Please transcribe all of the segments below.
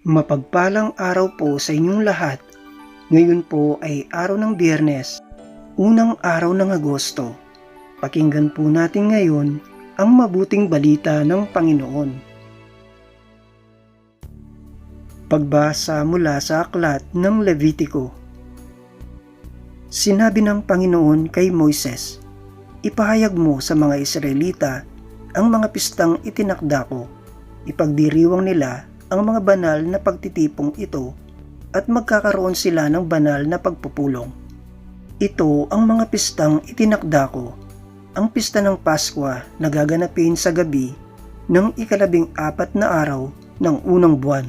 Mapagpalang araw po sa inyong lahat. Ngayon po ay araw ng biyernes, unang araw ng Agosto. Pakinggan po natin ngayon ang mabuting balita ng Panginoon. Pagbasa mula sa aklat ng Levitiko. Sinabi ng Panginoon kay Moises, Ipahayag mo sa mga Israelita ang mga pistang itinakda ko. Ipagdiriwang nila ang mga banal na pagtitipong ito at magkakaroon sila ng banal na pagpupulong. Ito ang mga pistang itinakda ko. Ang pista ng Paskwa na gaganapin sa gabi ng ikalabing apat na araw ng unang buwan.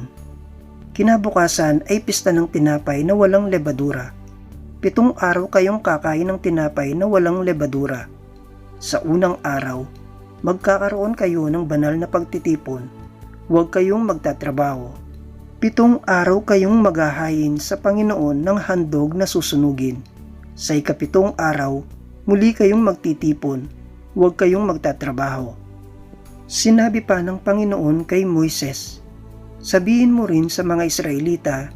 Kinabukasan ay pista ng tinapay na walang lebadura. Pitong araw kayong kakain ng tinapay na walang lebadura. Sa unang araw, magkakaroon kayo ng banal na pagtitipon. Huwag kayong magtatrabaho. Pitong araw kayong maghahain sa Panginoon ng handog na susunugin. Sa ikapitong araw, muli kayong magtitipon. Huwag kayong magtatrabaho. Sinabi pa ng Panginoon kay Moises, Sabihin mo rin sa mga Israelita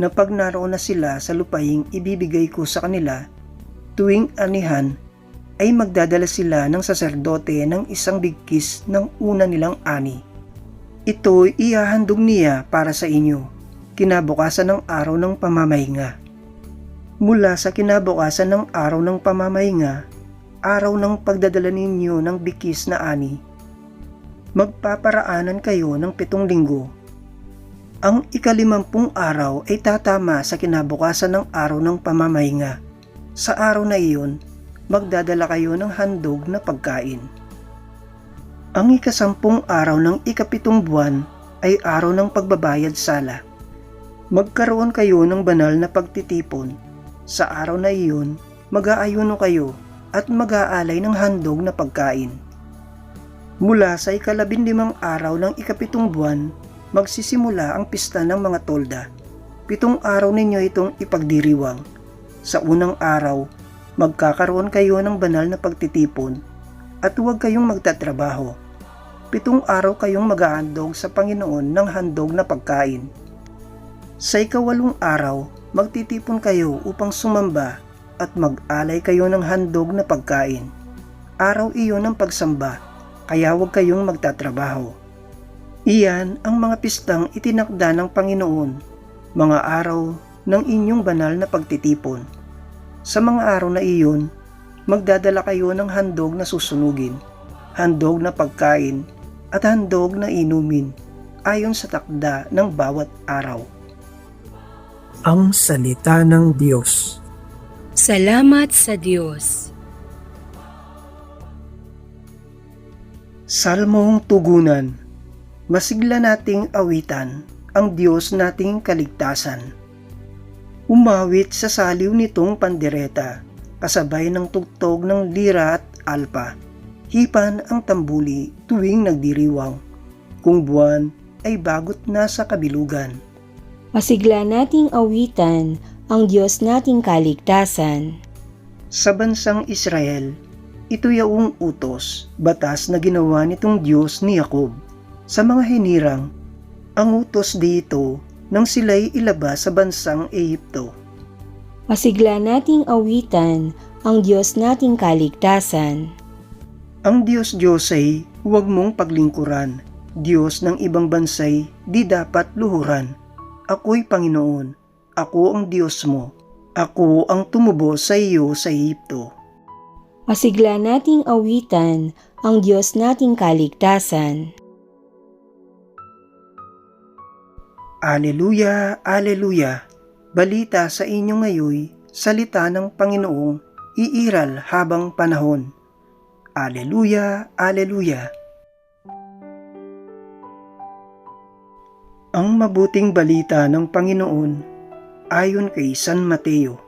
na pag naroon na sila sa lupaing ibibigay ko sa kanila, tuwing anihan ay magdadala sila ng saserdote ng isang bigkis ng una nilang ani. Ito ihahandog niya para sa inyo, kinabukasan ng araw ng pamamahinga. Mula sa kinabukasan ng araw ng pamamahinga, araw ng pagdadala ninyo ng bikis na ani, magpaparaanan kayo ng pitong linggo. Ang ikalimampung araw ay tatama sa kinabukasan ng araw ng pamamahinga. Sa araw na iyon, magdadala kayo ng handog na pagkain. Ang ikasampung araw ng ikapitong buwan ay araw ng pagbabayad sala. Magkaroon kayo ng banal na pagtitipon. Sa araw na iyon, mag-aayuno kayo at mag-aalay ng handog na pagkain. Mula sa ikalabindimang araw ng ikapitong buwan, magsisimula ang pista ng mga tolda. Pitong araw ninyo itong ipagdiriwang. Sa unang araw, magkakaroon kayo ng banal na pagtitipon at huwag kayong magtatrabaho. Pitong araw kayong mag-aandog sa Panginoon ng handog na pagkain. Sa ikawalong araw, magtitipon kayo upang sumamba at mag-alay kayo ng handog na pagkain. Araw iyon ng pagsamba, kaya huwag kayong magtatrabaho. Iyan ang mga pistang itinakda ng Panginoon, mga araw ng inyong banal na pagtitipon. Sa mga araw na iyon, magdadala kayo ng handog na susunugin, handog na pagkain, at handog na inumin ayon sa takda ng bawat araw. Ang Salita ng Diyos Salamat sa Diyos. Salmong Tugunan Masigla nating awitan ang Diyos nating kaligtasan. Umawit sa saliw nitong pandereta, kasabay ng tugtog ng lira at alpa. Hipan ang tambuli tuwing nagdiriwang, kung buwan ay bagot na sa kabilugan. Masigla nating awitan ang Diyos nating kaligtasan. Sa bansang Israel, ito yaong utos, batas na ginawa nitong Diyos ni Jacob. Sa mga hinirang, ang utos dito nang sila'y ilabas sa bansang Ehipto. Masigla nating awitan ang Diyos nating kaligtasan. Ang Diyos Diyosay, huwag mong paglingkuran. Diyos ng ibang bansay, di dapat luhuran. Ako'y Panginoon, ako ang Diyos mo. Ako ang tumubo sa iyo sa Ehipto. Masigla nating awitan ang Diyos nating kaligtasan. Aleluya, Aleluya. Balita sa inyo ngayoy, salita ng Panginoong iiral habang panahon. Aleluya, Aleluya. Ang mabuting balita ng Panginoon ayon kay San Mateo.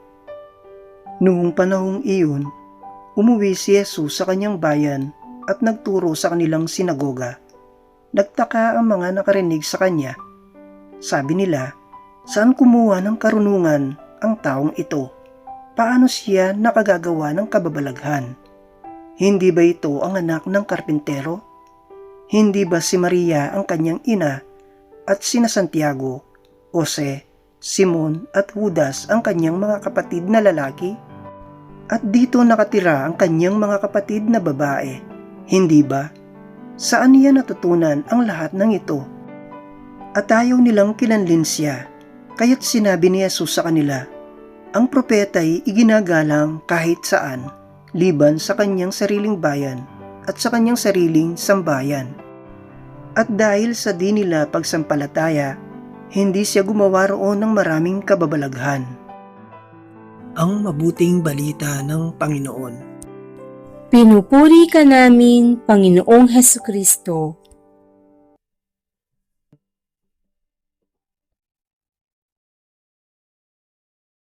Noong panahong iyon, umuwi si Jesus sa kanyang bayan at nagturo sa kanilang sinagoga. Nagtaka ang mga nakarinig sa kanya sabi nila, saan kumuha ng karunungan ang taong ito? Paano siya nakagagawa ng kababalaghan? Hindi ba ito ang anak ng karpintero? Hindi ba si Maria ang kanyang ina at sina Santiago, Jose, Simon at Judas ang kanyang mga kapatid na lalaki? At dito nakatira ang kanyang mga kapatid na babae. Hindi ba? Saan niya natutunan ang lahat ng ito? At ayaw nilang kinanlin siya, kaya't sinabi ni Jesus sa kanila, ang propeta'y iginagalang kahit saan, liban sa kanyang sariling bayan at sa kanyang sariling sambayan. At dahil sa di nila pagsampalataya, hindi siya gumawa roon ng maraming kababalaghan. Ang mabuting balita ng Panginoon. Pinupuri ka namin, Panginoong Heso Kristo.